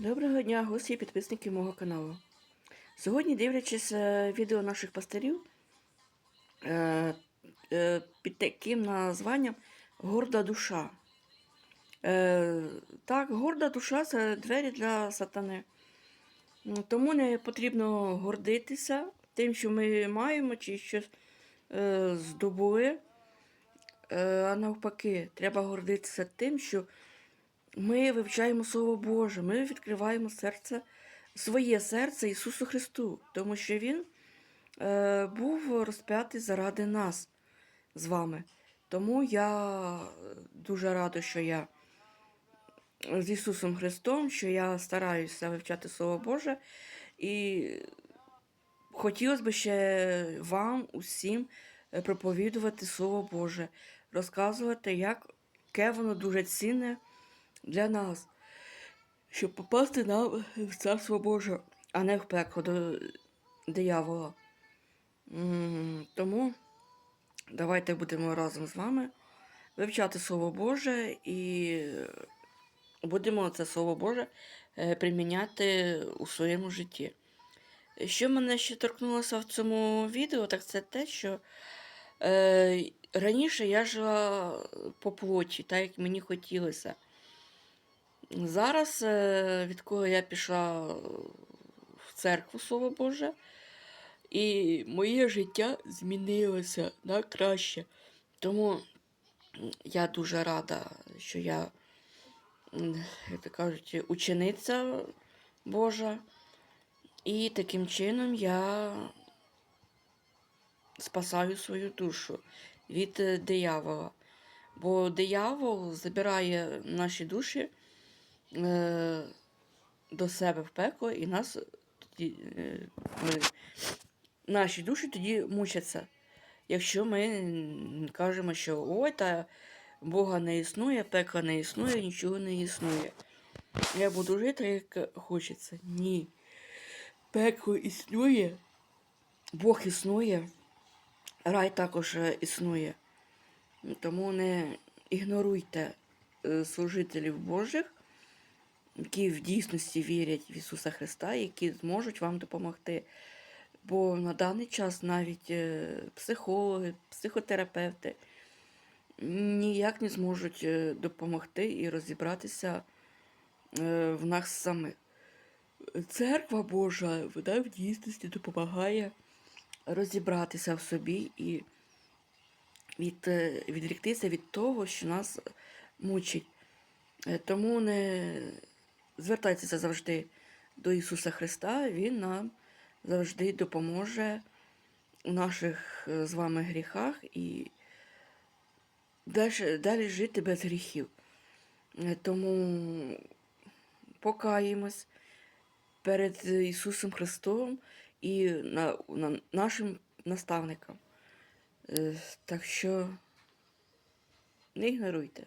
Доброго дня, гості і підписники мого каналу. Сьогодні, дивлячись е, відео наших пастирів е, е, під таким названням Горда душа. Так, горда душа це двері для сатани. Тому не потрібно гордитися тим, що ми маємо, чи щось здобули. А навпаки, треба гордитися тим, що ми вивчаємо Слово Боже, ми відкриваємо серце, своє серце Ісусу Христу, тому що Він е, був розп'ятий заради нас з вами. Тому я дуже рада, що я з Ісусом Христом, що я стараюся вивчати Слово Боже. І хотілося б ще вам усім е, проповідувати Слово Боже, розказувати, як яке воно дуже цінне для нас, щоб попасти нам в Царство Боже, а не в пекло до диявола. Тому давайте будемо разом з вами вивчати Слово Боже і будемо це Слово Боже е, приміняти у своєму житті. Що мене ще торкнулося в цьому відео, так це те, що е, раніше я жила по плоті, так як мені хотілося. Зараз, е, відколи я пішла в церкву Слово Боже, і моє життя змінилося на краще. Тому я дуже рада, що я, як кажуть, учениця Божа. І таким чином я спасаю свою душу від е, диявола. Бо диявол забирає наші душі е, до себе в пекло, і нас тоді, е, ми, наші душі тоді мучаться. Якщо ми кажемо, що ой, та Бога не існує, пекла не існує, нічого не існує. Я буду жити, як хочеться. Ні. Пекло існує, Бог існує, рай також е, існує. Тому не ігноруйте служителів Божих, які в дійсності вірять в Ісуса Христа, які зможуть вам допомогти. Бо на даний час навіть е, психологи, психотерапевти ніяк не зможуть е, допомогти і розібратися е, в нас самих. Церква Божа, вона в дійсності допомагає розібратися в собі і від, відріктися від того, що нас мучить. Тому не звертайтеся завжди до Ісуса Христа, Він нам завжди допоможе у наших е, з вами гріхах і далі, далі жити без гріхів. Е, Тому покаємось перед Ісусом Христом і на, на, нашим наставником. Е, Так що не ігноруйте.